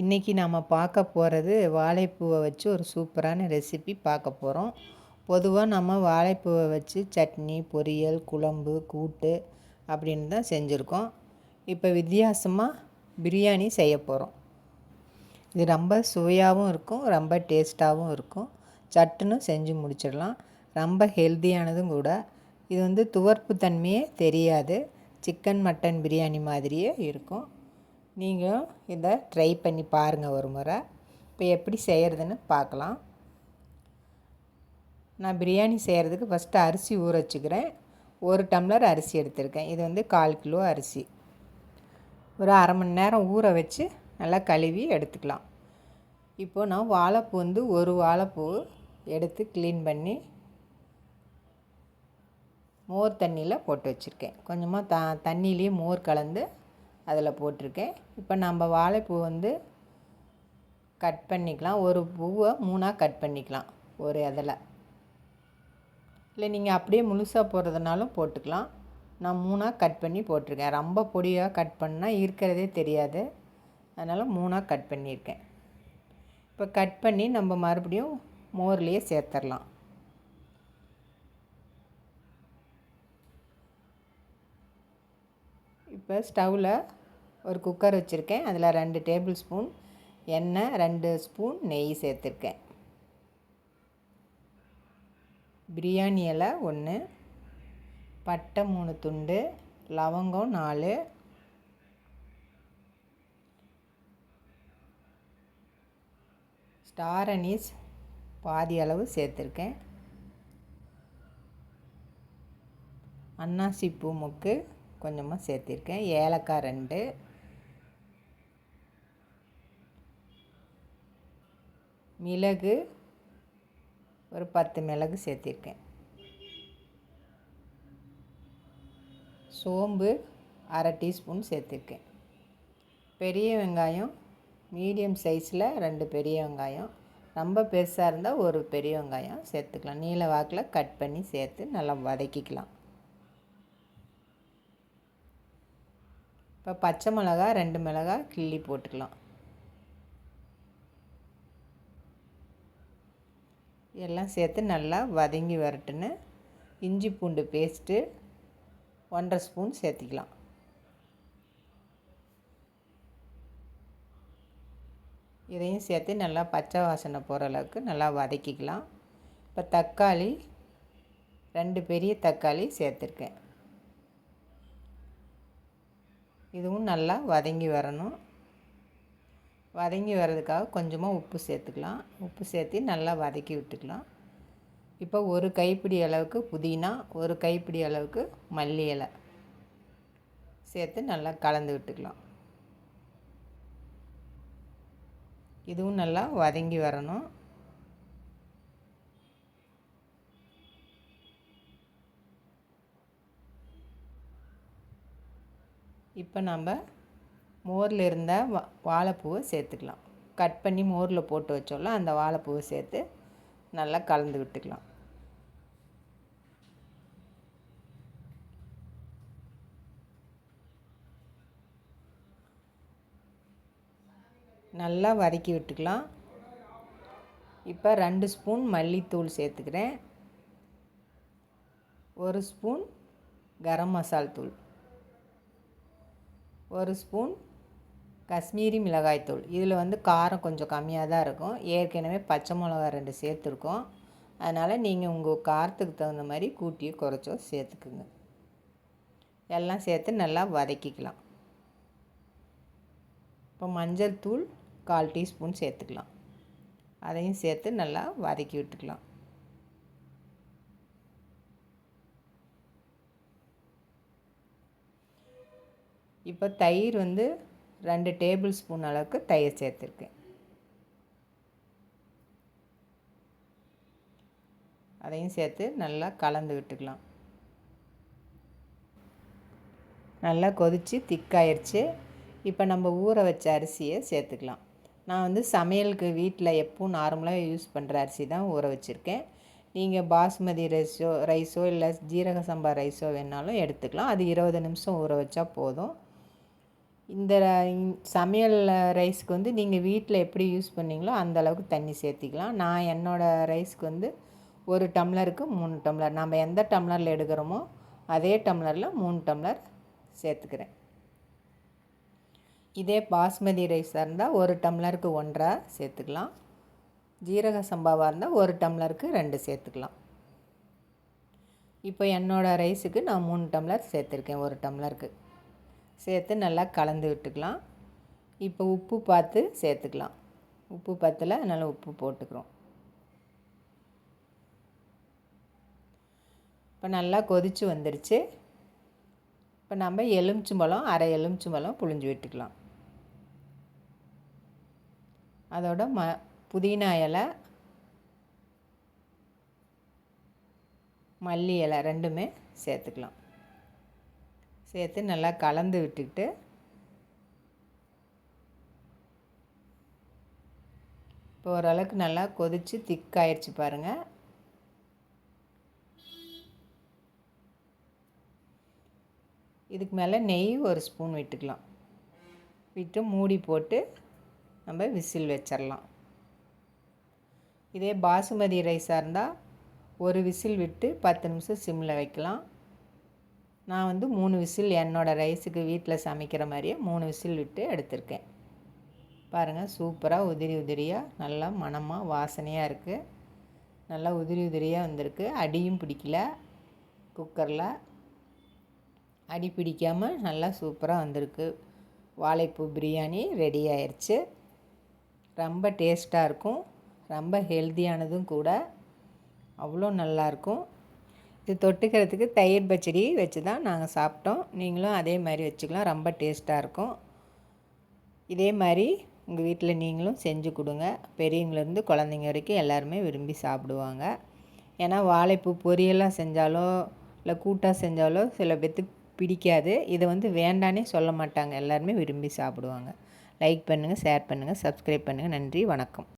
இன்றைக்கி நாம் பார்க்க போகிறது வாழைப்பூவை வச்சு ஒரு சூப்பரான ரெசிபி பார்க்க போகிறோம் பொதுவாக நம்ம வாழைப்பூவை வச்சு சட்னி பொரியல் குழம்பு கூட்டு அப்படின்னு தான் செஞ்சுருக்கோம். இப்போ வித்தியாசமாக பிரியாணி செய்ய போகிறோம் இது ரொம்ப சுவையாகவும் இருக்கும் ரொம்ப டேஸ்ட்டாகவும் இருக்கும். சட்டுன்னு செஞ்சு முடிச்சிடலாம். ரொம்ப ஹெல்த்தியானதும் கூட. இது வந்து துவர்ப்பு தன்மையே தெரியாது. சிக்கன் மட்டன் பிரியாணி மாதிரியே இருக்கும். நீங்களும் இதை ட்ரை பண்ணி பாருங்கள் ஒரு முறை. இப்போ எப்படி செய்கிறதுன்னு பார்க்கலாம். நான் பிரியாணி செய்கிறதுக்கு ஃபஸ்ட்டு அரிசி ஊற வச்சுக்கிறேன். ஒரு டம்ளர் அரிசி எடுத்திருக்கேன். இது வந்து கால் கிலோ அரிசி. ஒரு அரை மணி நேரம் ஊற வச்சு நல்லா கழுவி எடுத்துக்கலாம். இப்போது நான் வாழைப்பூ வந்து ஒரு வாழைப்பூ எடுத்து க்ளீன் பண்ணி மோர் தண்ணியில் போட்டு வச்சுருக்கேன். கொஞ்சமாக த தண்ணியிலேயே மோர் கலந்து அதில் போட்டிருக்கேன். இப்போ நம்ம வாழைப்பூ வந்து கட் பண்ணிக்கலாம். ஒரு பூவை மூணாக கட் பண்ணிக்கலாம். ஒரு இதில். இல்லை நீங்கள் அப்படியே முழுசாக போடுறதுனாலும் போட்டுக்கலாம். நான் மூணாக கட் பண்ணி போட்டிருக்கேன். ரொம்ப பொடியாக கட் பண்ணால் இருக்கிறதே தெரியாது. அதனால் மூணாக கட் பண்ணியிருக்கேன். இப்போ கட் பண்ணி நம்ம மறுபடியும் மோர்லேயே சேர்த்துடலாம். இப்போ ஸ்டவ்வில் ஒரு குக்கர் வச்சுருக்கேன். அதில் ரெண்டு டேபிள் ஸ்பூன் எண்ணெய் ரெண்டு ஸ்பூன் நெய் சேர்த்துருக்கேன். பிரியாணி இலை ஒன்று பட்டை மூணு துண்டு லவங்கம் நாலு ஸ்டார் அனீஸ் பாதி அளவு சேர்த்துருக்கேன். அன்னாசிப்பூ மொக்கு முக்கு கொஞ்சமாக சேர்த்திருக்கேன். ஏலக்காய் ரெண்டு. மிளகு ஒரு பத்து மிளகு சேர்த்திருக்கேன். சோம்பு அரை டீஸ்பூன் சேர்த்துருக்கேன். பெரிய வெங்காயம் மீடியம் சைஸில் ரெண்டு பெரிய வெங்காயம். ரொம்ப பெருசாக இருந்தால் ஒரு பெரிய வெங்காயம் சேர்த்துக்கலாம். நீல வாக்கில் கட் பண்ணி சேர்த்து நல்லா வதக்கிக்கலாம். இப்போ பச்சை மிளகா ரெண்டு மிளகா கிள்ளி போட்டுக்கலாம். எல்லாம் சேர்த்து நல்லா வதங்கி வரட்டுன்னு. இஞ்சி பூண்டு பேஸ்ட்டு ஒன்றரை ஸ்பூன் சேர்த்திக்கலாம். இதையும் சேர்த்து நல்லா பச்சை வாசனை போகிற அளவுக்கு நல்லா வதக்கிக்கலாம். இப்போ தக்காளி ரெண்டு பெரிய தக்காளி சேர்த்துருக்கேன். இதுவும் நல்லா வதங்கி வரணும். வதங்கி வர்றதுக்காக கொஞ்சமாக உப்பு சேர்த்துக்கலாம். உப்பு சேர்த்து நல்லா வதக்கி விட்டுக்கலாம். இப்போ ஒரு கைப்பிடி அளவுக்கு புதினா ஒரு கைப்பிடி அளவுக்கு மல்லி இலை சேர்த்து நல்லா கலந்து விட்டுக்கலாம். இதுவும் நல்லா வதங்கி வரணும். இப்போ நம்ம மோரில் இருந்த வா வாழைப்பூவை சேர்த்துக்கலாம். கட் பண்ணி மோரில் போட்டு வச்சோம்ல அந்த வாழைப்பூவை சேர்த்து நல்லா கலந்து விட்டுக்கலாம். நல்லா வதக்கி விட்டுக்கலாம். இப்போ ரெண்டு ஸ்பூன் மல்லித்தூள் சேர்த்துக்கிறேன். ஒரு ஸ்பூன் கரம் மசால் தூள். ஒரு ஸ்பூன் காஷ்மீரி மிளகாய்த்தூள் இதில் வந்து காரம் கொஞ்சம் கம்மியாக தான் இருக்கும். ஏற்கனவே பச்சை மிளகா ரெண்டு சேர்த்துருக்கோம். அதனால் நீங்கள் உங்கள் காரத்துக்கு தகுந்த மாதிரி கூட்டியோ குறைச்சோ சேர்த்துக்குங்க. எல்லாம் சேர்த்து நல்லா வதக்கிக்கலாம். இப்போ மஞ்சள் தூள் கால் டீஸ்பூன் சேர்த்துக்கலாம். அதையும் சேர்த்து நல்லா வதக்கி விட்டுக்கலாம். இப்போ தயிர் வந்து ரெண்டு டேபிள் ஸ்பூன் அளவுக்கு தயிர் சேர்த்துருக்கேன். அதையும் சேர்த்து நல்லா கலந்து விட்டுக்கலாம். நல்லா கொதித்து திக்காயிருச்சு. இப்போ நம்ம ஊற வச்ச அரிசியை சேர்த்துக்கலாம். நான் வந்து சமையலுக்கு வீட்டில் எப்பவும் நார்மலாக யூஸ் பண்ணுற அரிசி தான் ஊற வச்சுருக்கேன். நீங்கள் பாஸ்மதி ரைஸோ ரைஸோ இல்லை ஜீரக சம்பா ரைஸோ வேணாலும் எடுத்துக்கலாம். அது இருபது நிமிஷம் ஊற வச்சா போதும். இந்த சமையல் ரைஸ்க்கு வந்து நீங்கள் வீட்டில் எப்படி யூஸ் பண்ணீங்களோ அந்த அளவுக்கு தண்ணி சேர்த்திக்கலாம். நான் என்னோடய ரைஸ்க்கு வந்து ஒரு டம்ளருக்கு மூணு டம்ளர். நம்ம எந்த டம்ளரில் எடுக்கிறோமோ அதே டம்ளரில் மூணு டம்ளர் சேர்த்துக்கிறேன். இதே பாஸ்மதி ரைஸாக இருந்தால் ஒரு டம்ளருக்கு ஒன்றரை சேர்த்துக்கலாம். ஜீரக சம்பாவாக இருந்தால் ஒரு டம்ளருக்கு ரெண்டு சேர்த்துக்கலாம். இப்போ என்னோடய ரைஸுக்கு நான் மூணு டம்ளர் சேர்த்துருக்கேன் ஒரு டம்ளருக்கு. சேர்த்து நல்லா கலந்து விட்டுக்கலாம். இப்போ உப்பு பார்த்து சேர்த்துக்கலாம். உப்பு பத்தில் நல்லா உப்பு போட்டுக்கிறோம். இப்போ நல்லா கொதித்து வந்துடுச்சு இப்போ நம்ம எலுமிச்சம்பழம் அரை எலுமிச்சம்பழம் புழிஞ்சு விட்டுக்கலாம். அதோட ம புதினா இலை மல்லி இலை ரெண்டுமே சேர்த்துக்கலாம். சேர்த்து நல்லா கலந்து விட்டுக்கிட்டு இப்போ ஓரளவுக்கு நல்லா கொதித்து திக்காயிடுச்சு பாருங்கள் இதுக்கு மேலே நெய் ஒரு ஸ்பூன் விட்டுக்கலாம். விட்டு மூடி போட்டு நம்ம விசில் வச்சிடலாம் இதே பாசுமதி ரைஸாக இருந்தால் ஒரு விசில் விட்டு பத்து நிமிஷம் சிம்மில் வைக்கலாம். நான் வந்து மூணு விசில் என்னோடய ரைஸுக்கு வீட்டில் சமைக்கிற மாதிரியே மூணு விசில் விட்டு எடுத்திருக்கேன். பாருங்கள் சூப்பராக உதிரி உதிரியாக நல்லா மணமாக வாசனையாக இருக்குது நல்லா உதிரி உதிரியாக வந்திருக்கு. அடியும் பிடிக்கல குக்கரில் அடி பிடிக்காமல் நல்லா சூப்பராக வந்திருக்கு. வாழைப்பூ பிரியாணி ரெடி ஆயிடுச்சு ரொம்ப டேஸ்ட்டாக இருக்கும். ரொம்ப ஹெல்த்தியானதும் கூட. அவ்வளோ நல்லாயிருக்கும் இது தொட்டுக்கிறதுக்கு தயிர் பச்சடி வச்சு தான் நாங்கள் சாப்பிட்டோம். நீங்களும் அதே மாதிரி வச்சுக்கலாம். ரொம்ப டேஸ்ட்டாக இருக்கும். இதே மாதிரி உங்கள் வீட்டில் நீங்களும் செஞ்சு கொடுங்க. பெரியவங்கலேருந்து குழந்தைங்க வரைக்கும் எல்லாருமே விரும்பி சாப்பிடுவாங்க. ஏன்னா வாழைப்பூ பொரியலாக செஞ்சாலோ இல்லை கூட்டாக செஞ்சாலோ சில பேர்த்துக்கு பிடிக்காது. இதை வந்து வேண்டானே சொல்ல மாட்டாங்க. எல்லாருமே விரும்பி சாப்பிடுவாங்க. லைக் பண்ணுங்கள் ஷேர் பண்ணுங்கள் சப்ஸ்கிரைப் பண்ணுங்கள் நன்றி வணக்கம்.